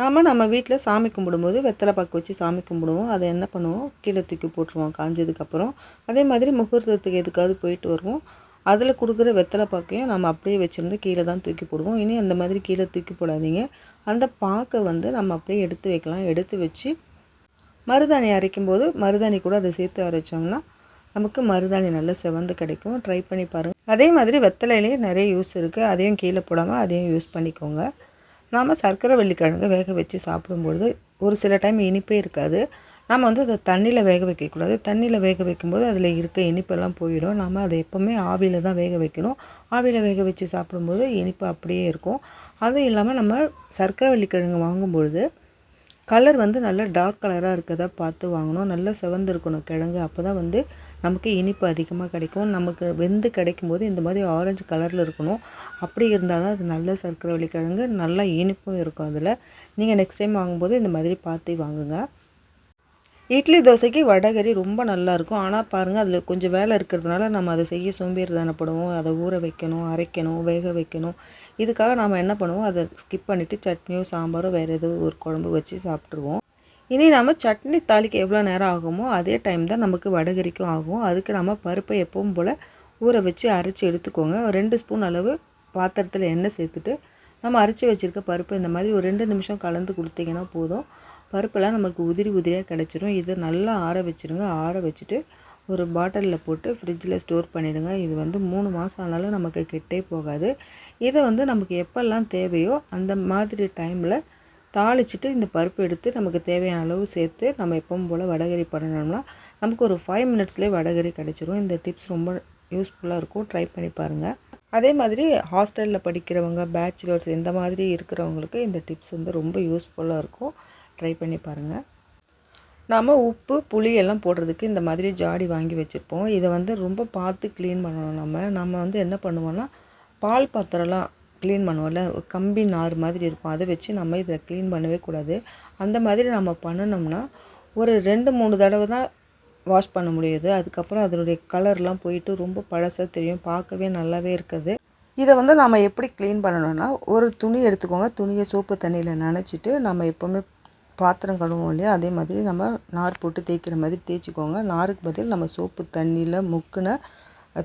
நாம் நம்ம வீட்டில் சாமி கும்பிடும்போது வெத்தலை பாக்கு வச்சு சாமி கும்பிடுவோம். அதை என்ன பண்ணுவோம்? கீழே தூக்கி போட்டுருவோம் காஞ்சதுக்கப்புறம் அதே மாதிரி முகூர்த்தத்துக்கு எதுக்காவது போயிட்டு வருவோம். அதில் கொடுக்குற வெத்தலை பாக்கையும் நம்ம அப்படியே வச்சுருந்து கீழே தான் தூக்கி போடுவோம். இனி அந்த மாதிரி கீழே தூக்கி போடாதீங்க. அந்த பாக்கை வந்து நம்ம அப்படியே எடுத்து வைக்கலாம். எடுத்து வச்சு மருதாணி அரைக்கும் போது மருதாணி கூட அதை சேர்த்து அரைச்சோம்னா நமக்கு மருதாணி நல்லா செவந்து கிடைக்கும். ட்ரை பண்ணி பாருங்கள் அதே மாதிரி வெத்தலையிலேயே நிறைய யூஸ் இருக்குது அதையும் கீழே போடாமல் அதையும் யூஸ் பண்ணிக்கோங்க. நாம் சர்க்கரை வெள்ளிக்கிழங்கு வேக வச்சு சாப்பிடும்பொழுது ஒரு சில டைம் இனிப்பே இருக்காது. நம்ம வந்து அதை தண்ணியில் வேக வைக்கக்கூடாது தண்ணியில் வேக வைக்கும்போது அதில் இருக்க இனிப்பெல்லாம் போயிடும். நம்ம அதை எப்போவுமே ஆவியில் தான் வேக வைக்கணும். ஆவியில் வேக வச்சு சாப்பிடும்போது இனிப்பு அப்படியே இருக்கும். அதுவும் இல்லாமல் நம்ம சர்க்கரை வெள்ளிக்கிழங்கு வாங்கும்பொழுது கலர் வந்து நல்லா டார்க் கலராக இருக்கிறதா பார்த்து வாங்கணும். நல்லா செவந்து இருக்கணும் கிழங்கு. அப்போ தான் வந்து நமக்கு இனிப்பு அதிகமாக கிடைக்கும். நமக்கு வெந்து கிடைக்கும்போது இந்த மாதிரி ஆரஞ்சு கலரில் இருக்கணும். அப்படி இருந்தால் தான் அது நல்ல சர்க்கரை வள்ளிக்கிழங்கு நல்லா இனிப்பும் இருக்கும் அதில். நீங்கள் நெக்ஸ்ட் டைம் வாங்கும்போது இந்த மாதிரி பார்த்து வாங்குங்க. இட்லி தோசைக்கு வடகறி ரொம்ப நல்லாயிருக்கும் ஆனால் பாருங்கள் அதில் கொஞ்சம் வேலை இருக்கிறதுனால நம்ம அதை செய்ய சோம்பேறி தானப்படுவோம் அதை ஊற வைக்கணும் அரைக்கணும் வேக வைக்கணும். இதுக்காக நாம் என்ன பண்ணுவோம்? அதை ஸ்கிப் பண்ணிவிட்டு சட்னியோ சாம்பாரோ வேறு ஏதோ ஒரு குழம்பு வச்சு சாப்பிட்ருவோம் இனி நம்ம சட்னி தாளிக்க எவ்வளோ நேரம் ஆகுமோ அதே டைம் தான் நமக்கு வடகரிக்கும் ஆகும். அதுக்கு நம்ம பருப்பை எப்பவும் போல் ஊற வச்சு அரைச்சி எடுத்துக்கோங்க. ரெண்டு ஸ்பூன் அளவு பாத்திரத்தில் எண்ணெய் சேர்த்துட்டு நம்ம அரைச்சி வச்சுருக்க பருப்பு இந்த மாதிரி ஒரு ரெண்டு நிமிஷம் கலந்து கொடுத்தீங்கன்னா போதும். பருப்பெல்லாம் நமக்கு உதிரி உதிரியாக கிடச்சிரும். இதை நல்லா ஆற வச்சுருங்க. ஆற வச்சுட்டு ஒரு பாட்டிலில் போட்டு ஃப்ரிட்ஜில் ஸ்டோர் பண்ணிவிடுங்க இது வந்து மூணு மாதம் ஆனாலும் நமக்கு கெட்டே போகாது. இதை வந்து நமக்கு எப்போல்லாம் தேவையோ அந்த மாதிரி டைமில் தாளிச்சிட்டு இந்த பருப்பு எடுத்து நமக்கு தேவையான அளவு சேர்த்து நம்ம எப்பவும் போல் வடகரி பண்ணணும்னா நமக்கு ஒரு ஃபைவ் மினிட்ஸ்லேயே வடகரி கிடச்சிரும். இந்த டிப்ஸ் ரொம்ப யூஸ்ஃபுல்லாக இருக்கும். ட்ரை பண்ணி பாருங்கள் அதே மாதிரி ஹாஸ்டலில் படிக்கிறவங்க பேச்சுலர்ஸ் இந்த மாதிரி இருக்கிறவங்களுக்கு இந்த டிப்ஸ் வந்து ரொம்ப யூஸ்ஃபுல்லாக இருக்கும். ட்ரை பண்ணி பாருங்கள் நாம் உப்பு புளி எல்லாம் போடுறதுக்கு இந்த மாதிரி ஜாடி வாங்கி வச்சுருப்போம். இதை வந்து ரொம்ப பார்த்து க்ளீன் பண்ணணும் நம்ம. நம்ம வந்து என்ன பண்ணுவோன்னா பால் பாத்திரம்லாம் க்ளீன் பண்ணுவோம்ல கம்பி நார் மாதிரி இருக்கும். அதை வச்சு நம்ம இதை க்ளீன் பண்ணவே கூடாது. அந்த மாதிரி நம்ம பண்ணினோம்னா ஒரு ரெண்டு மூணு தடவை தான் வாஷ் பண்ண முடியுது. அதுக்கப்புறம் அதனுடைய கலர்லாம் போயிட்டு ரொம்ப பழசாக தெரியும். பார்க்கவே நல்லாவே இருக்குது. இதை வந்து நம்ம எப்படி க்ளீன் பண்ணணும்னா ஒரு துணி எடுத்துக்கோங்க. துணியை சோப்பு தண்ணியில் நினச்சிட்டு நம்ம எப்போவுமே பாத்திரம் கழுவோம் இல்லையா? அதே மாதிரி நம்ம நார் போட்டு தேய்க்கிற மாதிரி தேய்ச்சிக்கோங்க. நாருக்கு பதில் நம்ம சோப்பு தண்ணியில் முக்குன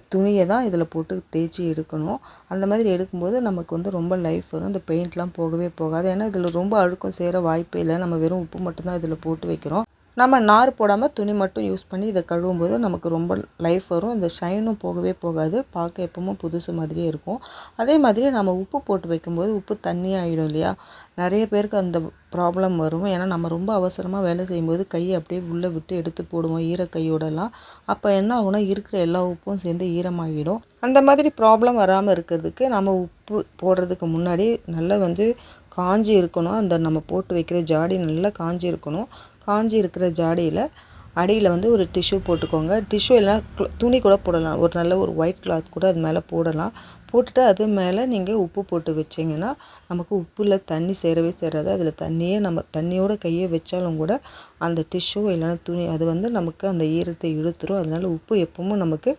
துணியை தான் இதில் போட்டு தேய்ச்சி எடுக்கணும். அந்த மாதிரி எடுக்கும்போது நமக்கு வந்து ரொம்ப லைஃப் வரும். இந்த பெயிண்ட்லாம் போகவே போகாது. ஏன்னா இதில் ரொம்ப அழுக்கும் சேர வாய்ப்பே இல்லை. நம்ம வெறும் உப்பு மட்டும்தான் இதில் போட்டு வைக்கிறோம். நம்ம நார் போடாமல் துணி மட்டும் யூஸ் பண்ணி இதை கழுவும் போது நமக்கு ரொம்ப லைஃப் வரும். இந்த ஷைனும் போகவே போகாது. பார்க்க எப்பவும் புதுசு மாதிரியே இருக்கும். அதே மாதிரி நம்ம உப்பு போட்டு வைக்கும்போது உப்பு தண்ணியாகிடும் இல்லையா? நிறைய பேருக்கு அந்த ப்ராப்ளம் வரும். ஏன்னா நம்ம ரொம்ப அவசரமாக வேலை செய்யும்போது கையை அப்படியே உள்ளே விட்டு எடுத்து போடுவோம் ஈரக்கையோடலாம். அப்போ என்ன ஆகுனா இருக்கிற எல்லா உப்பும் சேர்ந்து ஈரமாகிடும். அந்த மாதிரி ப்ராப்ளம் வராமல் இருக்கிறதுக்கு நம்ம உப்பு போடுறதுக்கு முன்னாடி நல்லா வந்து காஞ்சி இருக்கணும். அந்த நம்ம போட்டு வைக்கிற ஜாடி நல்லா காஞ்சி இருக்கணும். காஞ்சி இருக்கிற ஜாடியில் அடியில் வந்து ஒரு டிஷ்யூ போட்டுக்கோங்க. டிஷ்யூ இல்லைனா துணி கூட போடலாம். ஒரு நல்ல ஒரு ஒயிட் கிளாத் கூட அது மேலே போடலாம். போட்டுட்டு அது மேலே நீங்கள் உப்பு போட்டு வச்சிங்கன்னா நமக்கு உப்பில் தண்ணி சேரவே சேராது. அதில் தண்ணியே நம்ம தண்ணியோட கையை வச்சாலும் கூட அந்த டிஷ்யூ இல்லைனா துணி அது வந்து நமக்கு அந்த ஈரத்தை இழுத்துரும். அதனால் உப்பு எப்பவும் நமக்கு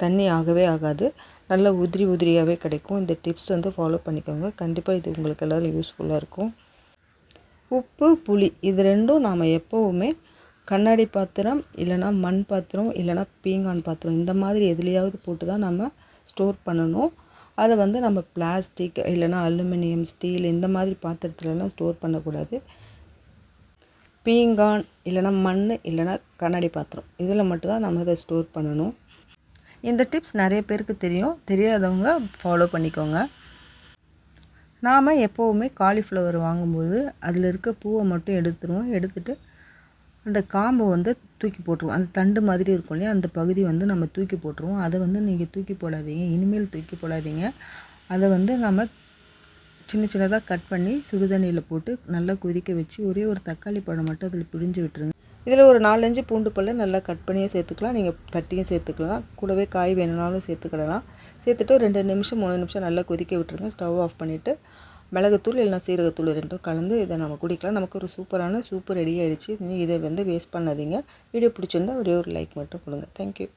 தண்ணி ஆகவே ஆகாது. நல்ல உதிரி உதிரியாகவே கிடைக்கும். இந்த டிப்ஸ் வந்து ஃபாலோ பண்ணிக்கோங்க. கண்டிப்பாக இது உங்களுக்கு எல்லோரும் யூஸ்ஃபுல்லாக இருக்கும். உப்பு புளி இது ரெண்டும் நாம் எப்போவுமே கண்ணாடி பாத்திரம் இல்லைனா மண் பாத்திரம் இல்லைனா பீங்கான் பாத்திரம் இந்த மாதிரி எதுலேயாவது போட்டு தான் நம்ம ஸ்டோர் பண்ணணும். அதை வந்து நம்ம பிளாஸ்டிக் இல்லைனா அலுமினியம் ஸ்டீல் இந்த மாதிரி பாத்திரத்துலலாம் ஸ்டோர் பண்ணக்கூடாது. பீங்கான் இல்லைனா மண் இல்லைனா கண்ணாடி பாத்திரம் இதில் மட்டும்தான் நம்ம இதை ஸ்டோர் பண்ணணும். இந்த டிப்ஸ் நிறைய பேருக்கு தெரியும். தெரியாதவங்க ஃபாலோ பண்ணிக்கோங்க. நாம் எப்போவுமே காலிஃப்ளவர் வாங்கும்போது அதில் இருக்க பூவை மட்டும் எடுத்துருவோம். எடுத்துகிட்டு அந்த காம்பை வந்து தூக்கி போட்டுருவோம். அந்த தண்டு மாதிரி இருக்கும் இல்லையா? அந்த பகுதி வந்து நம்ம தூக்கி போட்டுருவோம். அதை வந்து நீங்கள் தூக்கி போடாதீங்க. இனிமேல் தூக்கி போடாதீங்க. அதை வந்து நம்ம சின்ன சின்னதாக கட் பண்ணி சுடுதண்ணியில் போட்டு நல்லா கொதிக்க வச்சு ஒரே ஒரு தக்காளி பழம் மட்டும் அதில் பிழிஞ்சு விட்டுருங்க. இதில் ஒரு நாலஞ்சு பூண்டு பல்ல நல்லா கட் பண்ணியும் சேர்த்துக்கலாம். நீங்கள் தட்டியும் சேர்த்துக்கலாம். கூடவே காய் வேணும்னாலும் சேர்த்துக்கிடலாம் சேர்த்துட்டு ரெண்டு நிமிஷம் மூணு நிமிஷம் நல்லா கொதிக்க விட்டுருங்க. ஸ்டவ் ஆஃப் பண்ணிவிட்டு மிளகுத்தூள் இல்லைனா சீரகத்தூள் ரெண்டும் கலந்து இதை நம்ம குடிக்கலாம். நமக்கு ஒரு சூப்பரான சூப்பர் ரெடி ஆகிடுச்சு இதை வந்து வேஸ்ட் பண்ணாதீங்க. வீடியோ பிடிச்சிருந்தா ஒரே ஒரு லைக் மட்டும் கொடுங்க. தேங்க்யூ